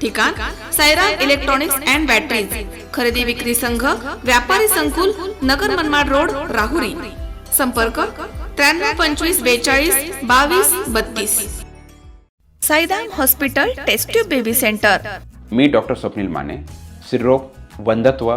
ठिकाण Sairam electronics and batteries खरेदी विक्री संघ व्यापारी संकुल नगर मनमाड रोड राहुरी. संपर्क त्र्याण्णव पंचवीस बेचाळीस बावीस बत्तीस. Saidam hospital test baby centre मी डॉक्टर स्वप्नील माने. स्त्रीरोग वंधत्व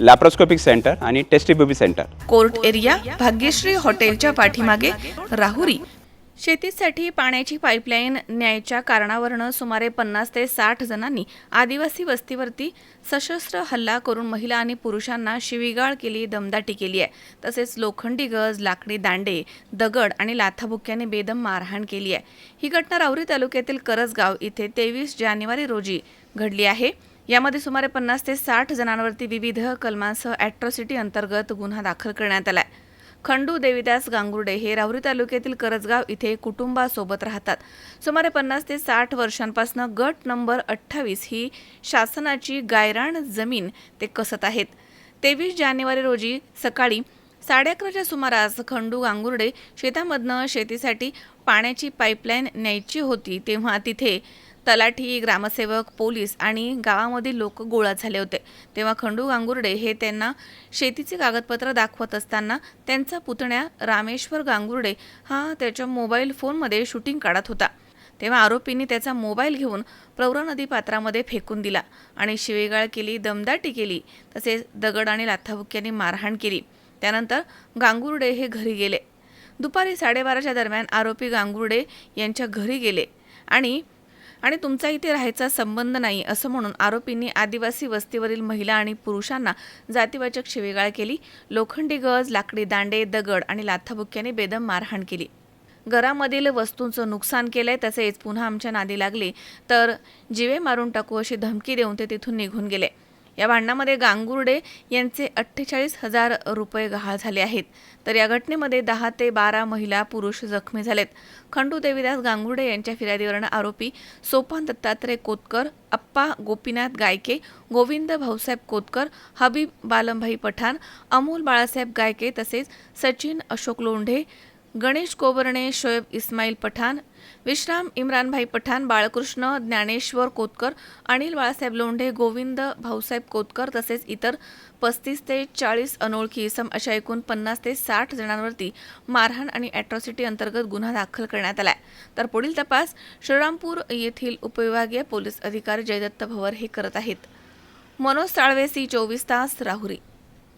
लॅप्रोस्कोपिक सेंटर आणि test baby centre court area Bhagyashree हॉटेलच्या पाठीमागे राहुरी. शेतीसाठी पाण्याची पाईपलाईन न्यायच्या कारणावरनं सुमारे पन्नास ते साठ जणांनी आदिवासी वस्तीवरती सशस्त्र हल्ला करून महिला आणि पुरुषांना शिवीगाळ केली दमदाटी केली आहे. तसेच लोखंडी गज लाकडी दांडे दगड आणि लाथाबुक्याने बेदम मारहाण केली आहे. ही घटना राहुरी तालुक्यातील करसगाव इथे तेवीस जानेवारी रोजी घडली आहे. यामध्ये सुमारे पन्नास ते साठ जणांवरती विविध कलमांसह ॲट्रॉसिटी अंतर्गत गुन्हा दाखल करण्यात आला आहे खंडू देवीदास गांगुर्डे हे राहुरी तालुक्यातील करजगाव इथे कुटुंबासोबत राहतात. सुमारे पन्नास ते साठ वर्षांपासून गट नंबर अठ्ठावीस ही शासनाची गायराण जमीन ते कसत आहेत. तेवीस जानेवारी रोजी सकाळी साडे अकराच्या सुमारास खंडू गांगुर्डे शेतामधनं शेतीसाठी पाण्याची पाईपलाईन न्यायची होती तेव्हा तिथे तलाठी ग्रामसेवक पोलीस आणि गावामधील लोक गोळा झाले होते. तेव्हा खंडू गांगुर्डे हे त्यांना शेतीचे कागदपत्र दाखवत असताना त्यांचा पुतण्या रामेश्वर गांगुर्डे हा त्याच्या मोबाईल फोनमध्ये शूटिंग काढत होता. तेव्हा आरोपींनी त्याचा मोबाईल घेऊन प्रवरा नदी पात्रामध्ये फेकून दिला आणि शिवेगाळ केली दमदाटी केली तसेच दगड आणि लाथाबुक्यांनी मारहाण केली. त्यानंतर गांगुर्डे हे घरी गेले. दुपारी साडेबाराच्या दरम्यान आरोपी गांगुर्डे यांच्या घरी गेले आणि आणि तुमचा इथे राहायचा संबंध नाही असं म्हणून आरोपींनी आदिवासी वस्तीवरील महिला आणि पुरुषांना जातीवाचक शिवेगाळ केली. लोखंडी गज लाकडी दांडे दगड आणि लाथाबुक्याने बेदम मारहाण केली. घरामधील वस्तूंचं नुकसान केलंय तसेच पुन्हा आमच्या नादी लागले. तर जिवे मारून टाकू अशी धमकी देऊन ते तिथून निघून गेले. या भांडणामध्ये गांगुर्डे यांचे अठ्ठेचाळीस हजार रुपये गहाळ झाले आहेत. तर या घटनेमध्ये दहा ते बारा महिला पुरुष जखमी झालेत. खंडू देवीदास गांगुर्डे यांच्या फिर्यादीवरनं आरोपी सोपान दत्तात्रय कोतकर अप्पा गोपीनाथ गायके गोविंद भाऊसाहेब कोतकर हबीब बालमभाई पठाण अमोल बाळासाहेब गायके तसेच सचिन अशोक लोंढे गणेश कोबर्णे शोएब इस्माईल पठाण विश्राम इम्रानभाई पठाण बाळकृष्ण ज्ञानेश्वर कोतकर अनिल बाळासाहेब लोंढे गोविंद भाऊसाहेब कोतकर तसेच इतर पस्तीस ते चाळीस अनोळखी इसम अशा एकूण पन्नास ते साठ जणांवरती मारहाण आणि अॅट्रॉसिटी अंतर्गत गुन्हा दाखल करण्यात आला तर पुढील तपास श्रीरामपूर येथील उपविभागीय पोलीस अधिकारी जयदत्त भवर हे करत आहेत. मनोज साळवे सी चोवीस तास राहुरी.